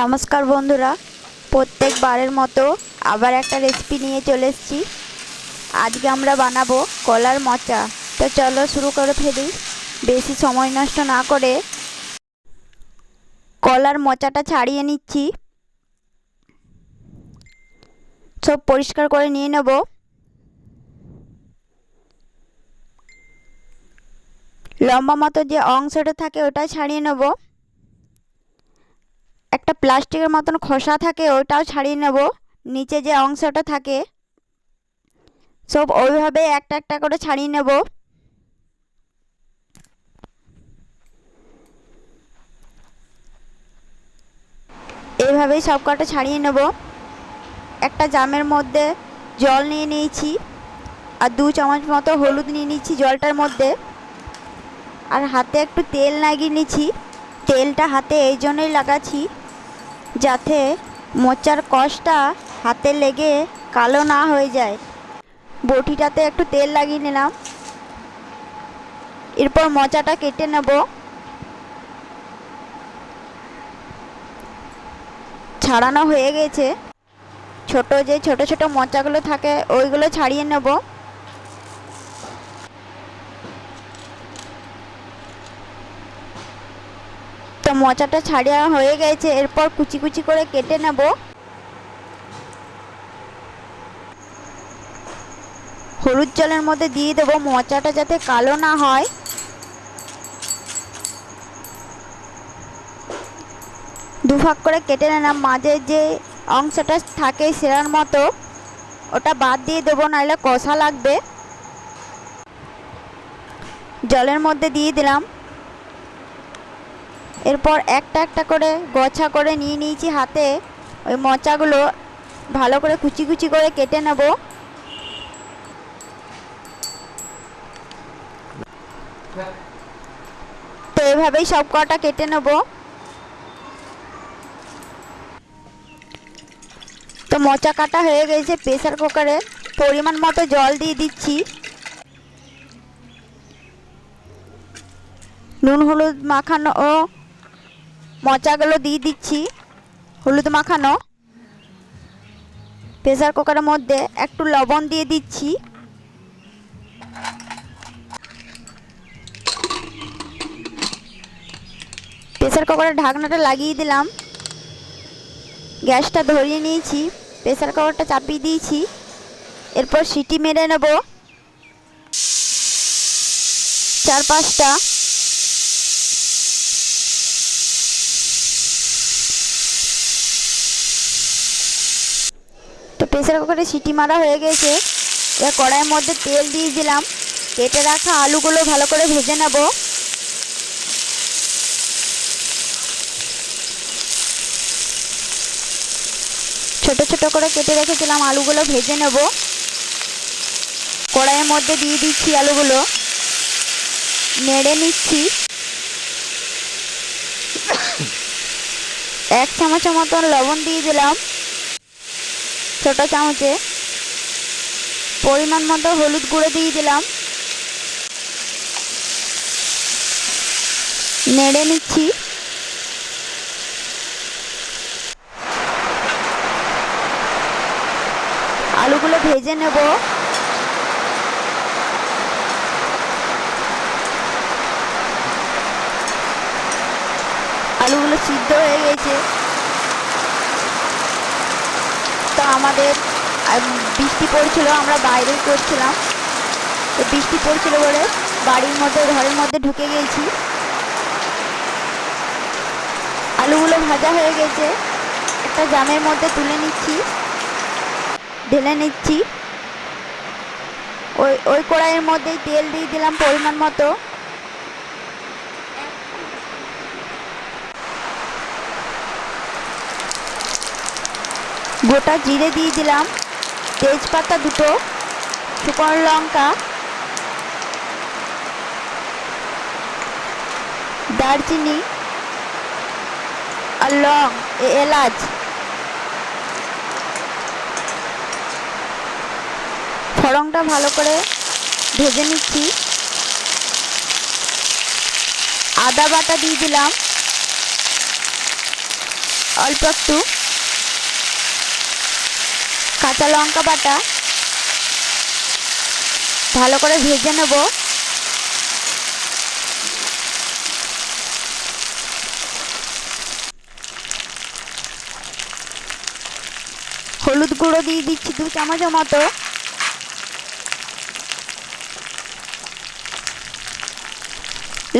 নমস্কার বন্ধুরা, প্রত্যেকবারের মতো আবার একটা রেসিপি নিয়ে চলে এসেছি। আজকে আমরা বানাবো কলার মোচা। তো চলো শুরু করে ফেলি। বেশি সময় নষ্ট না করে কলার মোচাটা ছাড়িয়ে নিচ্ছি। সব পরিষ্কার করে নিয়ে নেব। লম্বা মতো যে অংশটা থাকে ওটা ছাড়িয়ে নেব। একটা প্লাস্টিকের মতন খোসা থাকে, ওইটাও ছাড়িয়ে নেব। নিচে যে অংশটা থাকে, সব ওইভাবে একটা একটা করে ছাড়িয়ে নেব। এইভাবেই সব কটা ছাড়িয়ে নেব। একটা জামের মধ্যে জল নিয়ে নিয়েছি, আর দু চামচ মতো হলুদ নিয়ে নিয়েছি জলটার মধ্যে। আর হাতে একটু তেল লাগিয়ে নিয়েছি, তেলটা হাতে এই জন্যই লাগাচ্ছি যাতে মোচার কষটা হাতে লেগে কালো না হয়ে যায়। বটিটাতে একটু তেল লাগিয়ে নিলাম। এরপর মোচাটা কেটে নেব। ছাড়ানো হয়ে গেছে। ছোট যে ছোট ছোট মোচাগুলো থাকে, ওইগুলো ছাড়িয়ে নেব। মোচাটা ছাড়িয়া হয়ে গেছে, এরপর কুচি কুচি করে কেটে নেব। হলুদ জলের মধ্যে দিয়ে দেবো মোচাটা যাতে কালো না হয়। দুভাগ করে কেটে নিলাম, মাঝে যে অংশটা থাকে সেরার মতো। ওটা বাদ দিয়ে দেবো, নাহলে কষা লাগবে। জলের মধ্যে দিয়ে দিলাম। এরপর একটা একটা করে গোছা করে নিয়ে নিয়েছি হাতে। ওই মোচাগুলো ভালো করে কুচি কুচি করে কেটে নেব। তো এভাবেই সব কটা কেটে নেব। তো মোচা কাটা হয়ে গেছে প্রেসার কুকারে। পরিমাণ মতো জল দিয়ে দিচ্ছি। নুন, হলুদ মাখানো ও মোচাগুলো দিয়ে দিচ্ছি। হলুদ মাখানো। প্রেসার কুকারের মধ্যে একটু লবণ দিয়ে দিচ্ছি। প্রেসার কুকারের ঢাকনাটা লাগিয়ে দিলাম। গ্যাসটা ধরিয়ে নিয়েছি। প্রেসার কুকারটা চাপিয়ে দিয়েছি। এরপর সিটি মেরে নেব। চার পাঁচটা। তো প্রেসার কুকারে সিটি মারা হয়ে গেছে। এবার কড়াইয়ের মধ্যে তেল দিয়ে দিলাম। কেটে রাখা আলুগুলো ভালো করে ভেজে নেব। ছোট ছোট করে কেটে রেখেছিলাম আলুগুলো ভেজে নেব। কড়াইয়ের মধ্যে দিয়ে দিচ্ছি আলুগুলো। নেড়ে নিচ্ছি। এক চামচের মতন লবণ দিয়ে দিলাম। ছোট চামচে পরিমাণ মতো হলুদ গুঁড়ো দিয়ে দিলাম। নেড়ে নিচ্ছি। আলুগুলো ভেজে নেব। আলুগুলো সিদ্ধ হয়ে গেছে তো আমাদের বৃষ্টি পড়ছিল, আমরা বাইরে করছিলাম তো বৃষ্টি পড়ছিল বলে বাড়ির মধ্যে, ঘরের মধ্যে ঢুকে গেছি। আলুগুলো ভাজা হয়ে গেছে। একটা জামের মধ্যে তুলে নিচ্ছি, ঢেলে নিচ্ছি। ওই ওই কড়াইয়ের মধ্যেই তেল দিয়ে দিলাম পরিমাণ মতো। গোটা জিরে দিয়ে দিলাম। তেজপাতা দুটো, শুকনো লঙ্কা, দারচিনি আর লং এলাচ। ফড়ংটা ভালো করে ভেজে নিচ্ছি। আদা বাটা দিয়ে দিলাম। অল্প একটু। কাঁচা লঙ্কা বাটা ভালো করে ভেজে নেব। হলুদ গুঁড়ো দিয়ে দিচ্ছি দু চামচের মতো।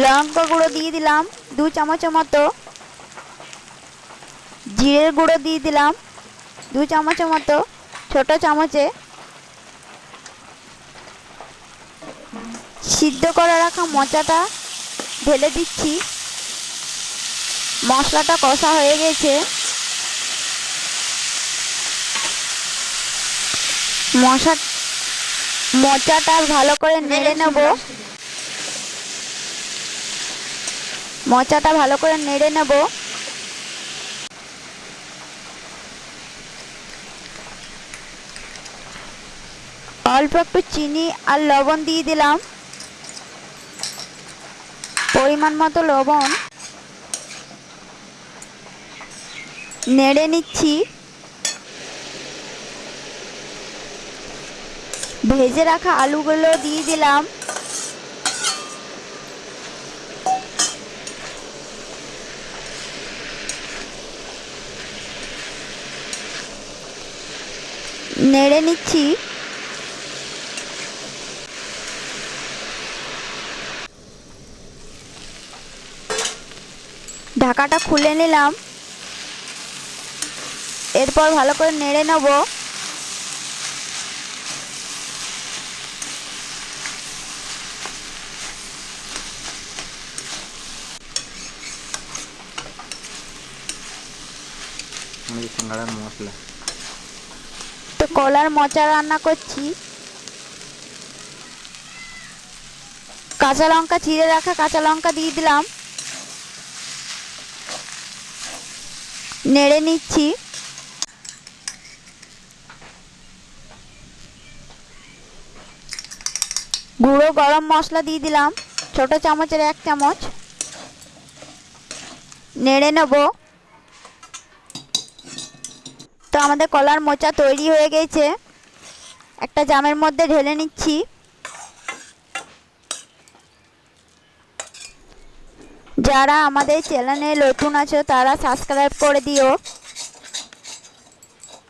লঙ্কা গুঁড়ো দিয়ে দিলাম দু চামচের মতো। জিরের গুঁড়ো দিয়ে দিলাম দু চামচের মতো। ছোট চামচে সিদ্ধ করে রাখা মোচাটা ঢেলে দিচ্ছি। মশলাটা কষা হয়ে গেছে। মশা মোচাটা ভালো করে নেড়ে নেব। মোচাটা ভালো করে নেড়ে নেব। অল্প একটু চিনি আর লবণ দিয়ে দিলাম। পরিমাণ মতো লবণ। নেড়ে নিচ্ছি। ভেজে রাখা আলুগুলো দিয়ে দিলাম। নেড়ে নিচ্ছি। ঢাকাটা খুলে নিলাম। এরপর ভালো করে নেড়ে নেব। মশলা। তো কলার মোচা রান্না করছি। কাঁচা লঙ্কা চিড়ে রাখা কাঁচা লঙ্কা দিয়ে দিলাম। নেড়ে নিচ্ছি। গুঁড়ো গরম মশলা দিয়ে দিলাম। ছোট চামচের এক চামচ। নেড়ে নেব। তো আমাদের কলার মোচা তৈরি হয়ে গেছে। একটা জামের মধ্যে ঢেলে নিচ্ছি। যারা আমাদের চ্যানেলে নতুন আছো তারা সাবস্ক্রাইব করে দিও।